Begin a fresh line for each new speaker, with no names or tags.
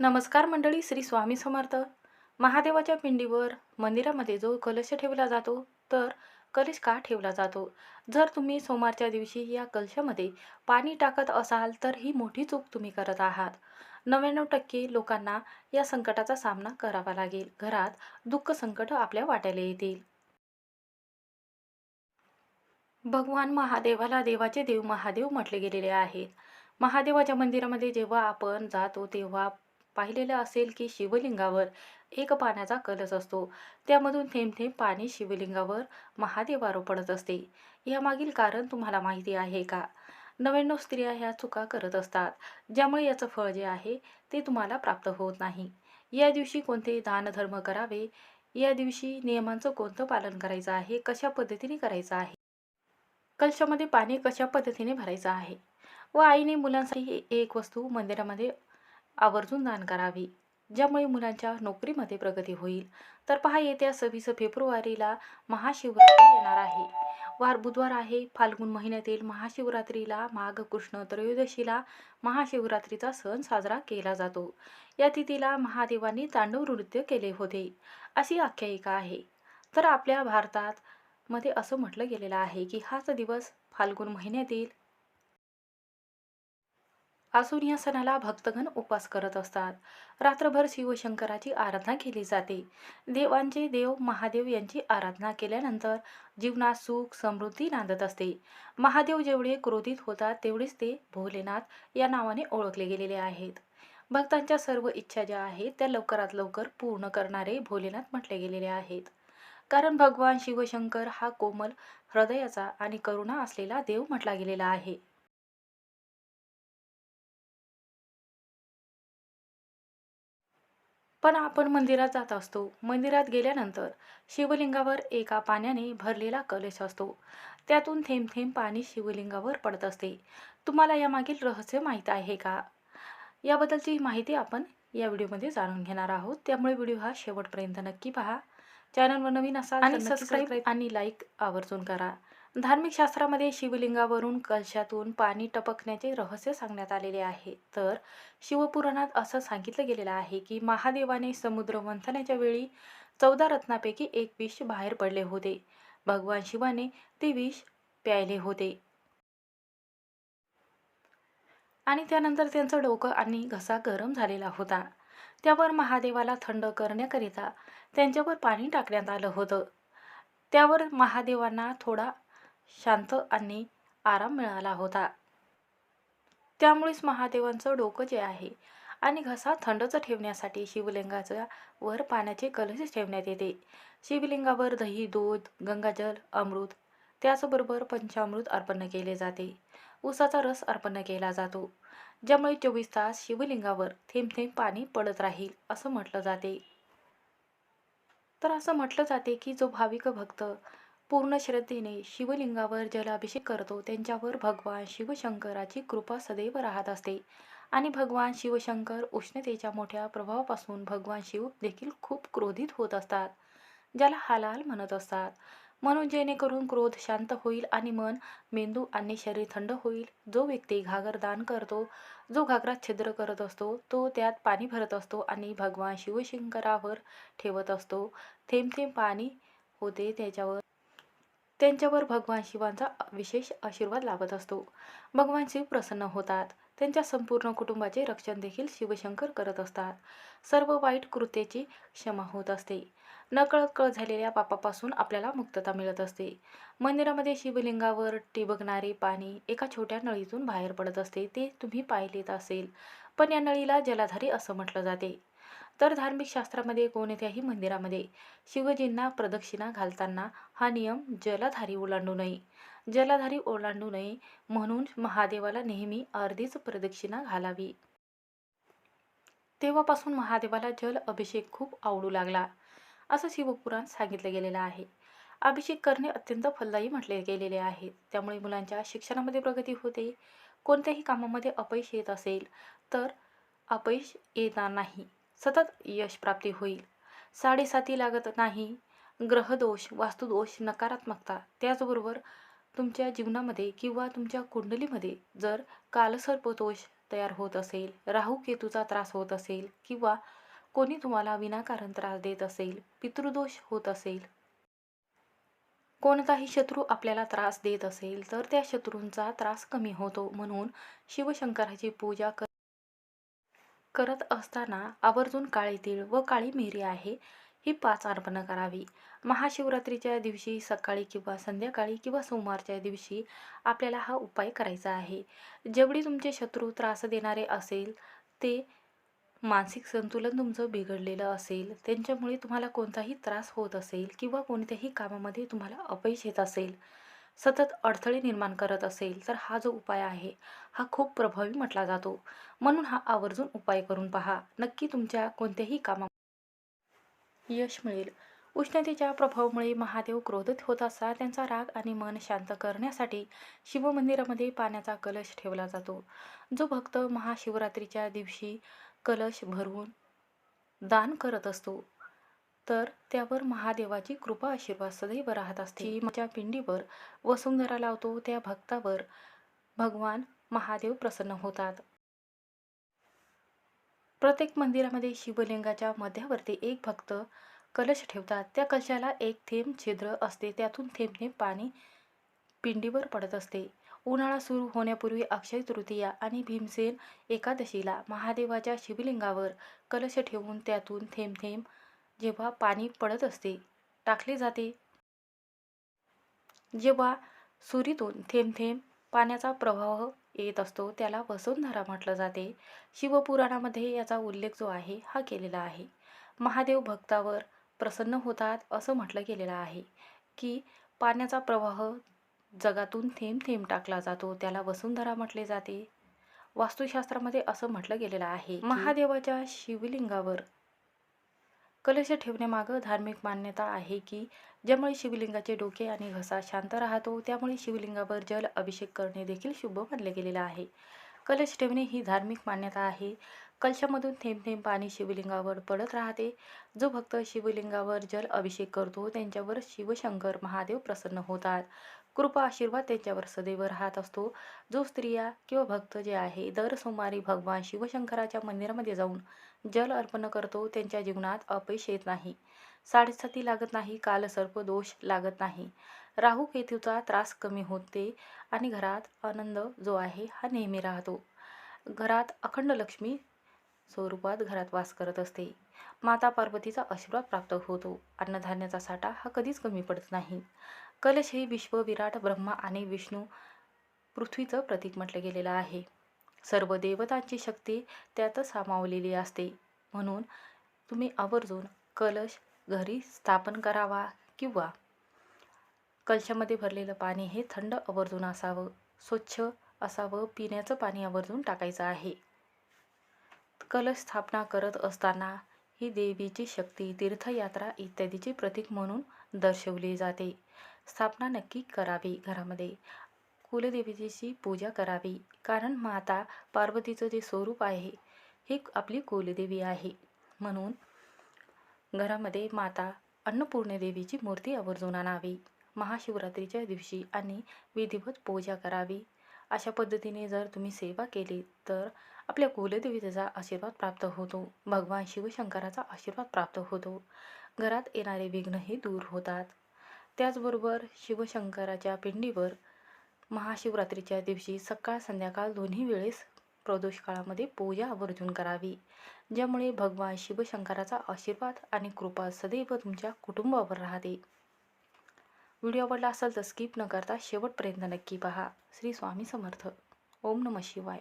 नमस्कार मंडळी श्री स्वामी समर्थ. महादेवाच्या पिंडीवर मंदिरामध्ये जो कलश ठेवला जातो तर कलश का ठेवला जातो? जर तुम्ही सोमवारच्या दिवशी या कलशामध्ये पाणी टाकत असाल तर ही मोठी चूक तुम्ही करत आहात. नव्याण्णव टक्के लोकांना या संकटाचा सामना करावा लागेल. घरात दुःख संकट आपल्या वाट्याला येतील. भगवान महादेवाला देवाचे देव महादेव म्हटले गेलेले आहेत. महादेवाच्या मंदिरामध्ये जेव्हा आपण जातो तेव्हा पाहिलेलं असेल की शिवलिंगावर एक पाण्याचा कलश असतो. त्यामधून थेंब थेंब पाणी शिवलिंगावर महादेवारो पडत असते. यामागील कारण तुम्हाला माहिती आहे का? नव्याण्णव स्त्रिया ह्या चुका करत असतात. ज्यामुळे याचं फळ जे आहे ते तुम्हाला प्राप्त होत नाही. या दिवशी कोणते दानधर्म करावे? या दिवशी नियमांचं कोणतं पालन करायचं आहे? कशा पद्धतीने करायचं आहे? कलशामध्ये पाणी कशा पद्धतीने भरायचं आहे? व आईने मुलांसाठी एक वस्तू मंदिरामध्ये आवर्जून दान करावी. ज्यामुळे मुलांच्या नोकरीमध्ये प्रगती होईल. तर पहा येत्या सव्वीस फेब्रुवारीला महाशिवरात्री येणार आहे. वार बुधवार आहे. फाल्गुन महिन्यातील महाशिवरात्रीला माघ कृष्ण त्रयोदशीला महाशिवरात्रीचा सण साजरा केला जातो. या तिथीला महादेवांनी तांडव नृत्य केले होते. अशी आख्यायिका आहे. तर आपल्या भारतात मध्ये असं म्हटलं गेलेलं आहे की हाच दिवस फाल्गुन महिन्यातील असून या सणाला भक्तगण उपवास करत असतात. रात्रभर शिवशंकराची आराधना केली जाते. देवांचे देव महादेव यांची आराधना केल्यानंतर जीवनात सुख समृद्धी नांदत असते. महादेव जेवढे क्रोधित होतात तेवढेच ते भोलेनाथ या नावाने ओळखले गेलेले आहेत. भक्तांच्या सर्व इच्छा ज्या आहेत त्या लवकरात लवकर पूर्ण करणारे भोलेनाथ म्हटले गेलेले आहेत. कारण भगवान शिवशंकर हा कोमल हृदयाचा आणि करुणा असलेला देव म्हटला गेलेला आहे. पण आपण मंदिरात जात असतो. मंदिरात गेल्यानंतर शिवलिंगावर एका पाण्याने भरलेला कलश असतो. त्यातून थेंब थेंब पाणी शिवलिंगावर पडत असते. तुम्हाला यामागील रहस्य माहीत आहे का? याबद्दलची माहिती आपण या व्हिडिओमध्ये जाणून घेणार आहोत. त्यामुळे व्हिडिओ हा शेवटपर्यंत नक्की पहा. चॅनलवर नवीन असाल आणि सबस्क्राईब आणि लाईक आवर्जून करा. धार्मिक शास्त्रामध्ये शिवलिंगावरून कलशातून पाणी टपकण्याचे रहस्य सांगण्यात आलेले आहे. तर शिवपुराणात असं सांगितलं गेलेलं आहे की महादेवाने समुद्र मंथनाच्या वेळी चौदा रत्नापैकी एक विष बाहेर पडले होते. भगवान शिवाने ते विष प्यायले होते. आणि त्यानंतर त्यांचं डोकं आणि घसा गरम झालेला होता. त्यावर महादेवाला थंड करण्याकरिता त्यांच्यावर पाणी टाकण्यात आलं होतं. त्यावर महादेवांना थोडा शांत आणि आराम मिळाला होता. त्यामुळेच महादेवांचं डोकं जे आहे आणि घसा थंडच ठेवण्यासाठी शिवलिंगाच्या वर पाण्याचे कलश ठेवण्यात येते. शिवलिंगावर दही दूध गंगाजल अमृत त्याचबरोबर पंचामृत अर्पण केले जाते. उसाचा रस अर्पण केला जातो. ज्यामुळे चोवीस तास शिवलिंगावर थेंब थेंब पाणी पडत राहील असं म्हटलं जाते. तर असं म्हटलं जाते की जो भाविक भक्त पूर्ण श्रद्धेने शिवलिंगावर जलाभिषेक करतो. त्यांच्यावर भगवान शिवशंकराची कृपा सदैव राहत असते. आणि भगवान शिवशंकर उष्णतेच्या मोठ्या प्रभावापासून भगवान शिव देखील खूप क्रोधित होत असतात. ज्याला हालाल म्हणत असतात. म्हणून जेणेकरून क्रोध शांत होईल आणि मन मेंदू आणि शरीर थंड होईल. जो व्यक्ती घागर दान करतो जो घागरात छिद्र करत असतो तो त्यात पाणी भरत असतो आणि भगवान शिवशंकरावर ठेवत असतो. थेंब थेंब पाणी होते त्याच्यावर. त्यांच्यावर भगवान शिवांचा विशेष आशीर्वाद लाभत असतो. भगवान शिव प्रसन्न होतात. त्यांच्या संपूर्ण कुटुंबाचे रक्षण देखील शिवशंकर करत असतात. सर्व वाईट कृत्याची क्षमा होत असते. नकळत कळ झालेल्या पापापासून आपल्याला मुक्तता मिळत असते. मंदिरामध्ये शिवलिंगावर टिबकणारे पाणी एका छोट्या नळीतून बाहेर पडत असते ते तुम्ही पाहिलेत असेल. पण या नळीला जलाधारी असं म्हटलं जाते. तर धार्मिक शास्त्रामध्ये कोणत्याही मंदिरामध्ये शिवजींना प्रदक्षिणा घालताना हा नियम जलधारी ओलांडू नये. जलाधारी ओलांडू नये म्हणून महादेवाला नेहमी अर्धीच प्रदक्षिणा घालावी. तेव्हापासून महादेवाला जल अभिषेक खूप आवडू लागला. असं शिवपुराण सांगितलं गेलेलं आहे. अभिषेक करणे अत्यंत फलदायी म्हटले गेलेले आहे. त्यामुळे मुलांच्या शिक्षणामध्ये प्रगती होते. कोणत्याही कामामध्ये अपयश येत असेल तर अपयश येणार नाही. सतत यश प्राप्ती होईल. साडेसाती लागत नाही. ग्रहदोष वास्तुदोष नकारात्मकता त्याचबरोबर तुमच्या जीवनामध्ये किंवा तुमच्या कुंडलीमध्ये जर कालसर्पदोष तयार होत असेल राहू केतूचा त्रास होत असेल किंवा कोणी तुम्हाला विनाकारण त्रास देत असेल पितृदोष होत असेल. कोणताही शत्रू आपल्याला त्रास देत असेल तर त्या शत्रूंचा त्रास कमी होतो म्हणून शिवशंकराची पूजा कर करत असताना आवर्जून काळी तीळ व काळी मिरी आहे ही पाच अर्पणं करावी. महाशिवरात्रीच्या दिवशी सकाळी किंवा संध्याकाळी किंवा सोमवारच्या दिवशी आपल्याला हा उपाय करायचा आहे. जेवढी तुमचे शत्रू त्रास देणारे असेल ते मानसिक संतुलन तुमचं बिघडलेलं असेल त्यांच्यामुळे तुम्हाला कोणताही त्रास होत असेल किंवा कोणत्याही कामामध्ये तुम्हाला अपयश येत असेल सतत अडथळे निर्माण करत असेल तर हा जो उपाय आहे हा खूप प्रभावी म्हटला जातो. म्हणून हा आवर्जून उपाय करून पहा. नक्की तुमच्या कोणत्याही कामा यश मिळेल. उष्णतेच्या प्रभावामुळे महादेव क्रोधित होत असता त्यांचा राग आणि मन शांत करण्यासाठी शिवमंदिरामध्ये पाण्याचा कलश ठेवला जातो. जो भक्त महाशिवरात्रीच्या दिवशी कलश भरवून दान करत असतो तर त्यावर महादेवाची कृपा आशीर्वाद सदैव राहत असते. माझ्या पिंडीवर वसुंधरा लावतो त्या भक्तावर भगवान महादेव प्रसन्न होतात. प्रत्येक मंदिरामध्ये शिवलिंगाच्या मध्यावरती एक भक्त कलश ठेवतात. त्या कलशाला एक थेंब छिद्र असते. त्यातून थेंब थेंब पाणी पिंडीवर पडत असते. उन्हाळा सुरू होण्यापूर्वी अक्षय तृतीया आणि भीमसेन एकादशीला महादेवाच्या शिवलिंगावर कलश ठेवून त्यातून थेंब थेंब जेव्हा पाणी पडत असते टाकले जाते. जेव्हा सुरीतून थेंब थेंब पाण्याचा प्रवाह येत असतो त्याला वसुंधरा म्हटलं जाते. शिवपुराणामध्ये याचा उल्लेख जो आहे हा केलेला आहे. महादेव भक्तावर प्रसन्न होतात असं म्हटलं गेलेलं आहे की पाण्याचा प्रवाह जगातून थेंब थेंब टाकला जातो त्याला वसुंधरा म्हटले जाते. वास्तुशास्त्रामध्ये असं म्हटलं गेलेलं आहे महादेवाच्या शिवलिंगावर कलश ठेवण्यामागं धार्मिक मान्यता आहे की ज्यामुळे शिवलिंगाचे डोके आणि घसा शांत राहतो त्यामुळे शिवलिंगावर जल अभिषेक करणे देखील शुभ मानले गेलेलं आहे. कलश ठेवणे ही धार्मिक मान्यता आहे. कलशामधून थेंब थेंब पाणी शिवलिंगावर पडत राहते. जो भक्त शिवलिंगावर जल अभिषेक करतो त्यांच्यावर शिवशंकर महादेव प्रसन्न होतात. कृपा आशीर्वाद त्यांच्यावर सदैव राहत असतो. जो स्त्रिया किंवा भक्त जे आहे दर सोमवारी भगवान शिवशंकराच्या मंदिरामध्ये जाऊन जल अर्पण करतो त्यांच्या जीवनात अपयश येत नाही. साडेसाती लागत नाही कालसर्प दोष लागत नाही. राहू केतूचा त्रास कमी होते आणि घरात आनंद जो आहे हा नेहमी राहतो. घरात अखंड लक्ष्मी स्वरूपात घरात वास करत असते. माता पार्वतीचा आशीर्वाद प्राप्त होतो. अन्नधान्याचा साठा हा कधीच कमी पडत नाही. कलश हे विश्व विराट ब्रह्मा आणि विष्णू पृथ्वीचं प्रतीक म्हटलं गेलेलं आहे. सर्व देवतांची शक्ती त्यातच सामावलेली असते. म्हणून तुम्ही आवर्जून कलश घरी स्थापन करावा किंवा कलशामध्ये भरलेलं पाणी हे थंड आवर्जून असावं स्वच्छ असावं पिण्याचं पाणी आवर्जून टाकायचं आहे. कलश स्थापना करत असताना ही देवीची शक्ती तीर्थयात्रा इत्यादीचे प्रतीक म्हणून दर्शवली जाते. स्थापना नक्की करावी घरामध्ये. कुलदेवीची पूजा करावी. कारण माता पार्वतीचं जे स्वरूप आहे हे आपली कुलदेवी आहे. म्हणून घरामध्ये माता अन्नपूर्णदेवीची मूर्ती आवर्जून आणावी. महाशिवरात्रीच्या दिवशी आणि विधिवत पूजा करावी. अशा पद्धतीने जर तुम्ही सेवा केली तर आपल्या कुलदेवीचा आशीर्वाद प्राप्त होतो. भगवान शिवशंकराचा आशीर्वाद प्राप्त होतो. घरात येणारे विघ्नही दूर होतात. त्याचबरोबर शिवशंकराच्या पिंडीवर महाशिवरात्रीच्या दिवशी सकाळ संध्याकाळ दोन्ही वेळेस प्रदोष काळामध्ये पूजा आवर्जून करावी ज्यामुळे भगवान शिवशंकराचा आशीर्वाद आणि कृपा सदैव तुमच्या कुटुंबावर राहते. व्हिडिओ आवडला असेल तर स्किप न करता शेवटपर्यंत नक्की पहा. श्री स्वामी समर्थ. ओम नम शिवाय.